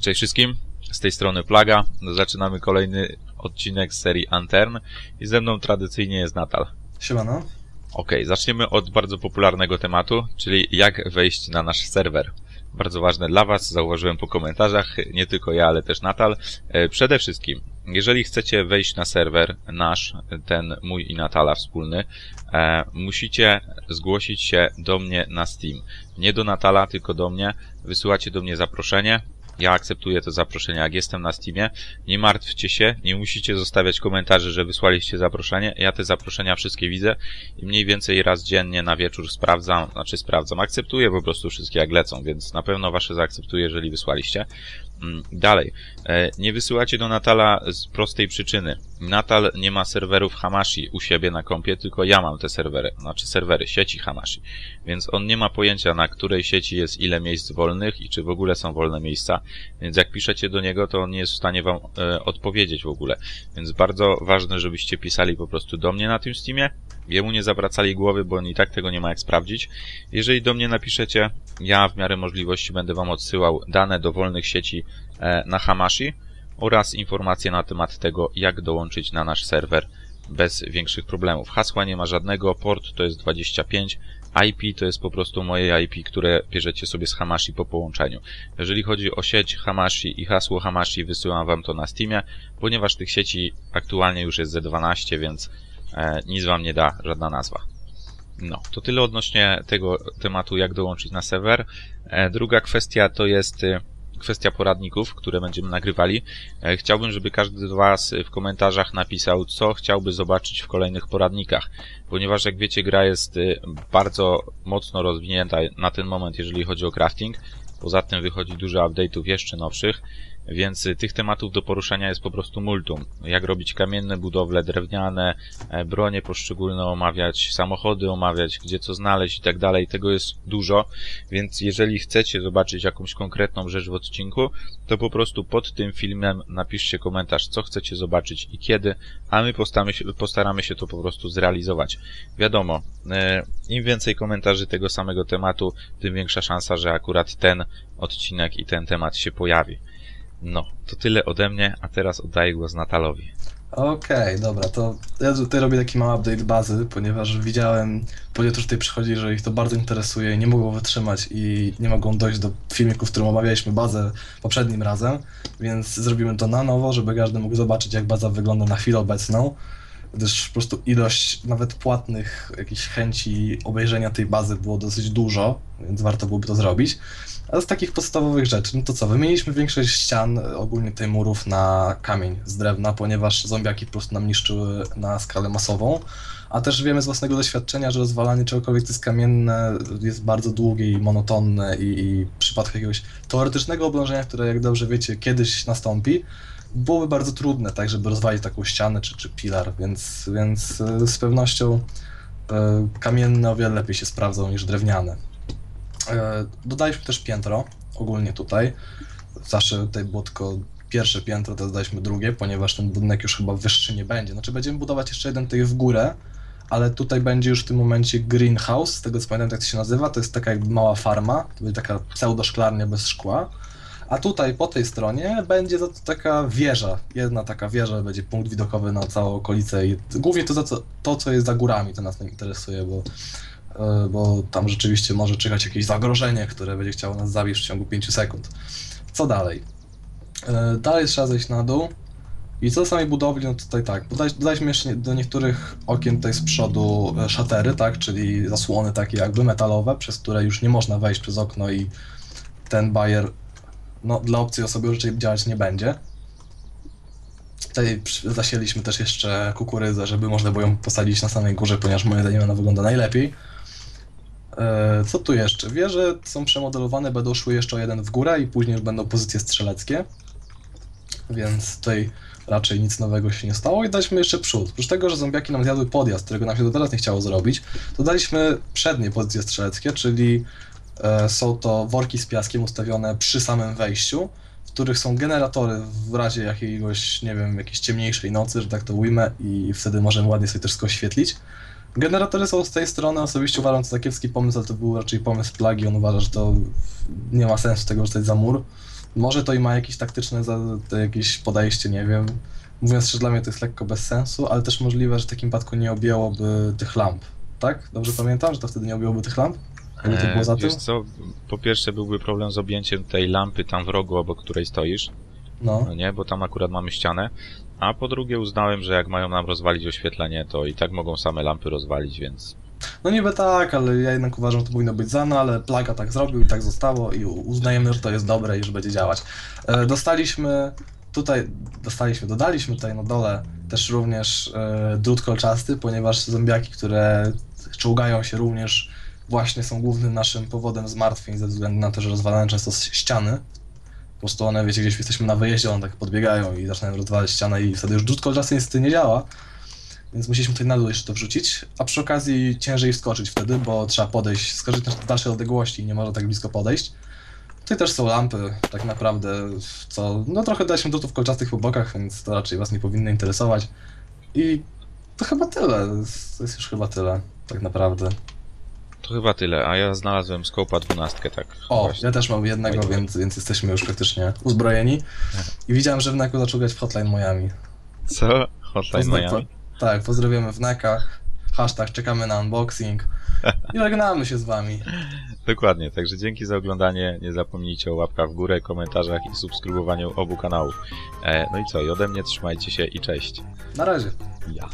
Cześć wszystkim, z tej strony Plaga. Zaczynamy kolejny odcinek z serii Antern i ze mną tradycyjnie jest Natal. Siemano. Ok, zaczniemy od bardzo popularnego tematu, czyli jak wejść na nasz serwer. Bardzo ważne dla Was, zauważyłem po komentarzach, nie tylko ja, ale też Natal. E, Przede wszystkim, jeżeli chcecie wejść na serwer nasz, ten mój i Natala wspólny, e, musicie zgłosić się do mnie na Steam. Nie do Natala, tylko do mnie. Wysyłacie do mnie zaproszenie. Ja akceptuję to zaproszenie, jak jestem na Steamie. Nie martwcie się, nie musicie zostawiać komentarzy, że wysłaliście zaproszenie. Ja te zaproszenia wszystkie widzę i mniej więcej raz dziennie na wieczór sprawdzam, znaczy sprawdzam, akceptuję po prostu wszystkie jak lecą, więc na pewno wasze zaakceptuję, jeżeli wysłaliście. Mm, Dalej, E, nie wysyłacie do Natala z prostej przyczyny. Natal nie ma serwerów Hamashi u siebie na kompie, tylko ja mam te serwery, znaczy serwery sieci Hamashi. Więc on nie ma pojęcia, na której sieci jest ile miejsc wolnych i czy w ogóle są wolne miejsca. Więc jak piszecie do niego, to on nie jest w stanie wam e, odpowiedzieć w ogóle. Więc bardzo ważne, żebyście pisali po prostu do mnie na tym Steamie. Jemu nie zawracali głowy, bo on i tak tego nie ma jak sprawdzić. Jeżeli do mnie napiszecie, ja w miarę możliwości będę wam odsyłał dane do wolnych sieci e, na Hamashi oraz informacje na temat tego, jak dołączyć na nasz serwer bez większych problemów. Hasła nie ma żadnego, port to jest 25, IP to jest po prostu moje IP, które bierzecie sobie z Hamashi po połączeniu. Jeżeli chodzi o sieć Hamashi i hasło Hamashi, wysyłam wam to na Steamie, ponieważ tych sieci aktualnie już jest ze 12, więc nic wam nie da żadna nazwa. No, to tyle odnośnie tego tematu, jak dołączyć na serwer. E, druga kwestia to jest e, kwestia poradników, które będziemy nagrywali. E, Chciałbym, żeby każdy z Was w komentarzach napisał, co chciałby zobaczyć w kolejnych poradnikach, ponieważ jak wiecie, gra jest y, bardzo mocno rozwinięta na ten moment, jeżeli chodzi o crafting. Poza tym wychodzi dużo update'ów jeszcze nowszych, więc y, tych tematów do poruszania jest po prostu multum. Jak robić kamienne budowle, drewniane, e, bronie poszczególne omawiać, samochody omawiać, gdzie co znaleźć i tak dalej. Tego jest dużo, więc jeżeli chcecie zobaczyć jakąś konkretną rzecz w odcinku, to po prostu pod tym filmem napiszcie komentarz, co chcecie zobaczyć i kiedy, a my postaramy się, postaramy się to po prostu zrealizować. Wiadomo, e, im więcej komentarzy tego samego tematu, tym większa szansa, że akurat ten odcinek i ten temat się pojawi. No, to tyle ode mnie, a teraz oddaję głos Natalowi. Okej, dobra, to ja tutaj robię taki mały update bazy, ponieważ widziałem, ludzie tutaj przychodzi, że ich to bardzo interesuje i nie mogą wytrzymać i nie mogą dojść do filmiku, w którym omawialiśmy bazę poprzednim razem, więc zrobimy to na nowo, żeby każdy mógł zobaczyć, jak baza wygląda na chwilę obecną, gdyż po prostu ilość nawet płatnych jakichś chęci obejrzenia tej bazy było dosyć dużo, więc warto byłoby to zrobić. A z takich podstawowych rzeczy, no to co, wymieniliśmy większość ścian, ogólnie tej murów na kamień z drewna, ponieważ zombiaki po prostu nam niszczyły na skalę masową. A też wiemy z własnego doświadczenia, że rozwalanie czegokolwiek, co jest kamienne, jest bardzo długie i monotonne i, i w przypadku jakiegoś teoretycznego oblężenia, które jak dobrze wiecie, kiedyś nastąpi, byłoby bardzo trudne, tak, żeby rozwalić taką ścianę czy, czy pilar, więc, więc e, z pewnością e, kamienne o wiele lepiej się sprawdzą niż drewniane. E, Dodaliśmy też piętro, ogólnie tutaj. Zawsze tutaj było tylko pierwsze piętro, teraz daliśmy drugie, ponieważ ten budynek już chyba wyższy nie będzie. Znaczy będziemy budować jeszcze jeden tutaj w górę, ale tutaj będzie już w tym momencie greenhouse, z tego co pamiętam jak to się nazywa, to jest taka jakby mała farma, to będzie taka pseudo-szklarnia bez szkła. A tutaj po tej stronie będzie to taka wieża, jedna taka wieża, będzie punkt widokowy na całą okolicę i głównie to, co, to co jest za górami, to nas nie interesuje, bo e, bo tam rzeczywiście może czekać jakieś zagrożenie, które będzie chciało nas zabić w ciągu 5 sekund. Co dalej? E, Dalej trzeba zejść na dół. I co do samej budowli, no tutaj tak, dodali- dodaliśmy jeszcze do niektórych okien tutaj z przodu e, szatery, tak, czyli zasłony takie jakby metalowe, przez które już nie można wejść przez okno i ten bajer, no dla obcej osoby raczej działać nie będzie. Tutaj zasieliśmy też jeszcze kukurydzę, żeby można było ją posadzić na samej górze, ponieważ moim zdaniem ona wygląda najlepiej. E, Co tu jeszcze? Wieże są przemodelowane, będą szły jeszcze o jeden w górę i później już będą pozycje strzeleckie. Więc tutaj raczej nic nowego się nie stało i daliśmy jeszcze przód. Oprócz tego, że zombiaki nam zjadły podjazd, którego nam się do teraz nie chciało zrobić, to daliśmy przednie pozycje strzeleckie, czyli są to worki z piaskiem ustawione przy samym wejściu, w których są generatory w razie jakiegoś, nie wiem, jakiejś ciemniejszej nocy, że tak to ujmę i wtedy możemy ładnie sobie też oświetlić. Generatory są z tej strony, osobiście uważam to za kiepski pomysł, ale to był raczej pomysł plagi, on uważa, że to nie ma sensu tego rzucać za mur, Może to i ma jakieś taktyczne to jakieś podejście, nie wiem. Mówiąc szczerze, dla mnie to jest lekko bez sensu, ale też możliwe, że w takim przypadku nie objęłoby tych lamp. Tak? Dobrze pamiętam, że to wtedy nie objęłoby tych lamp? To E, wiesz tym? co, po pierwsze byłby problem z objęciem tej lampy tam w rogu, obok której stoisz, No. no nie, bo tam akurat mamy ścianę. A po drugie uznałem, że jak mają nam rozwalić oświetlenie, to i tak mogą same lampy rozwalić, więc No niby tak, ale ja jednak uważam, że to powinno być za, no ale Plaga tak zrobił i tak zostało i uznajemy, że to jest dobre i że będzie działać. E, dostaliśmy tutaj, dostaliśmy, dodaliśmy tutaj na dole też również e, drut kolczasty, ponieważ zombiaki, które czołgają się również właśnie są głównym naszym powodem zmartwień ze względu na to, że rozwalają często ściany. Po prostu one, wiecie, gdzieś jesteśmy na wyjeździe, one tak podbiegają i zaczynają rozwalać ścianę i wtedy już drut kolczasty niestety nie działa. Więc musieliśmy tutaj na dół jeszcze to wrzucić, a przy okazji ciężej wskoczyć wtedy, bo trzeba podejść, skoczyć na dalsze odległości i nie można tak blisko podejść. Tutaj też są lampy, tak naprawdę, co, no trochę daliśmy drutów kolczastych po bokach, więc to raczej was nie powinno interesować. I to chyba tyle, to jest już chyba tyle, tak naprawdę. To chyba tyle. A ja znalazłem skopa dwunastkę, tak. O, właśnie. ja też mam jednego, więc, więc jesteśmy już praktycznie uzbrojeni. I widziałem, że Wneku zaczął grać w Hotline Miami. Co? Hotline Pozdro- Miami? Tak, pozdrawiamy Wneka, hashtag czekamy na unboxing i żegnamy się z wami. Dokładnie, także dzięki za oglądanie. Nie zapomnijcie o łapkach w górę, komentarzach i subskrybowaniu obu kanałów. E, no i co, i ode mnie trzymajcie się i cześć. Na razie. Ja.